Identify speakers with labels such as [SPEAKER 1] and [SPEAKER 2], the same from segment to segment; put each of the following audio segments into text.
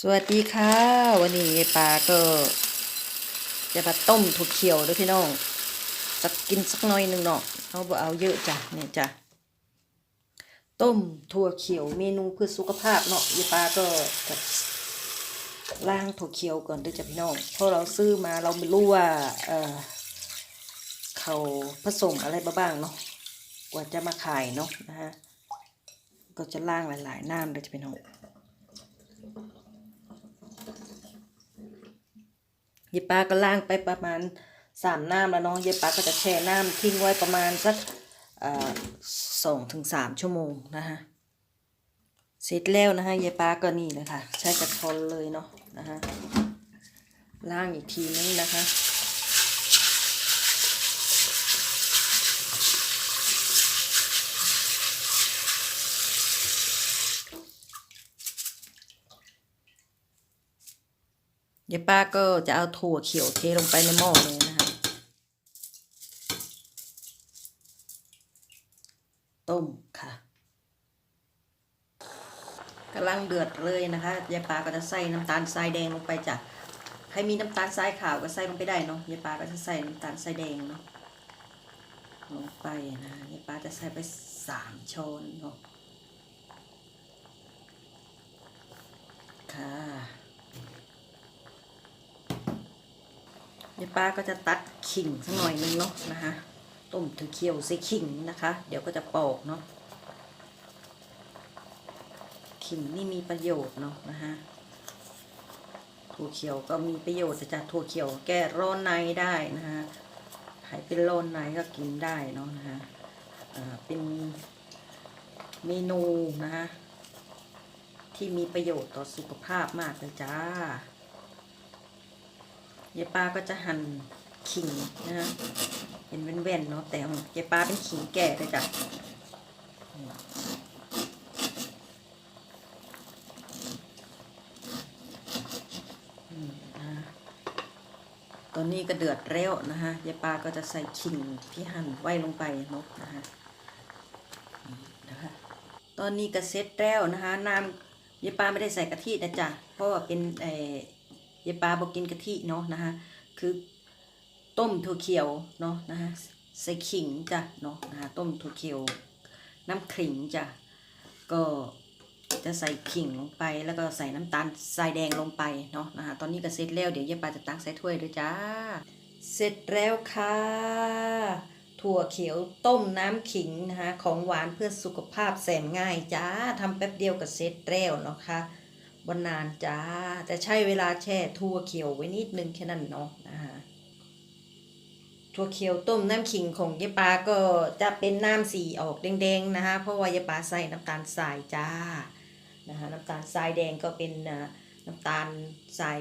[SPEAKER 1] สวัสดีค่ะ วันนี้ปลาก็ จะมาต้มถั่วเขียวด้วยพี่น้องสักกินสักหน่อยหนึ่งเนาะเอาบ่เอาเยอะจ้ะเนี่ยจ้ะต้มถั่วเขียวเมนูเพื่อสุขภาพเนาะยายปลาก็จะล้างถั่วเขียวก่อนด้วยจ้ะพี่น้องเพราะเราซื้อมาเราไม่รู้ว่าเออเขาผสมอะไรบ้างเนาะกว่าจะมาขายเนาะนะฮะก็จะล้างหลาย ๆ น้ำเลยจ้ะพี่น้อง ยายปาก็ล้างไปประมาณสามน้ำแล้วเนาะยายปาก็จะแช่น้ำทิ้งไว้ประมาณสักสองถึงสามชั่วโมงนะฮะเสร็จแล้วนะฮะยายปาก็นี่เลยค่ะใช้กระชอนเลยเนาะนะฮะล้างอีกทีนึงนะคะ เดี๋ยวป้าก็จะเอาถั่วเขียวเทลงไปในหม้อเลยนะคะ ต้มค่ะกำลังเดือดเลยนะคะยายปาก็จะใส่น้ำตาลทรายแดงลงไปจ้ะใครมีน้ำตาลทรายขาวก็ใส่ลงไปได้เนาะยายปาก็จะใส่น้ำตาลทรายแดงเนาะลงไปนะยายปาจะใส่ไปสามช้อนเนาะค่ะ ดี๋ยวป้าก็จะตัดขิงสักหน่อยนึงเนาะนะคะ ต้มถึงเคี่ยวใส่ขิงนะคะ เดี๋ยวก็จะปอกเนาะขิงนี่มีประโยชน์เนาะนะคะถั่วเขียวก็มีประโยชน์จากถั่วเขียวแก้ร้อนในได้นะคะใครเป็นร้อนในก็กินได้เนาะนะคะเป็นเมนูนะคะที่มีประโยชน์ต่อสุขภาพมากเลยจ้า ยายปาก็จะหั่นขิงนะฮะเป็นแว่นๆเนาะแต่ของยายปาเป็นขิงแก่เลยจ้ะอืมนะตอนนี้ก็เดือดแล้วนะฮะยายปาก็จะใส่ขิงที่หั่นไว้ลงไปเนาะนะฮะนะคะ ตอนนี้ก็เสร็จแล้วนะคะน้ำยายปาไม่ได้ใส่กะทินะจ๊ะเพราะว่าเป็นเออ ยายปลาบอกกินกะทิเนาะนะคะคือต้มถั่วเขียวเนาะนะคะใส่ขิงจ้ะเนาะนะคะต้มถั่วเขียว น้ำขิงจ้ะก็จะใส่ขิงลงไปแล้วก็ใส่น้ำตาลทรายแดงลงไปเนาะนะคะตอนนี้ก็เสร็จแล้วเดี๋ยวยายปลาจะตักใส่ถ้วยด้วยจ้า เสร็จแล้วค่ะถั่วเขียวต้มน้ำขิงนะคะของหวานเพื่อสุขภาพแสนง่ายจ้าทำแป๊บเดียวก็เสร็จแล้วเนาะค่ะ บนนานจ้า แต่ใช้เวลาแช่ถั่วเขียวไว้นิดนึงแค่นั้นเนาะนะคะถั่วเขียวต้มน้ำขิงของยายปาก็จะเป็นน้ำสีออกแดงๆนะคะเพราะว่ายายปาใส่น้ำตาลทรายจ้านะคะน้ำตาลทรายแดงก็เป็นน้ำตาลทราย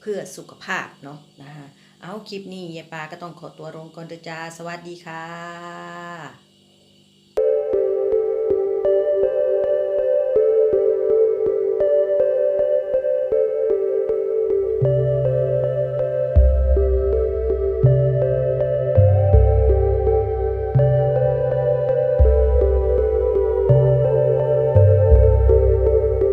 [SPEAKER 1] เพื่อสุขภาพเนาะนะคะเอาคลิปนี้ยายปาก็ต้องขอตัวลงก่อนเด้อจ้า สวัสดีค่ะ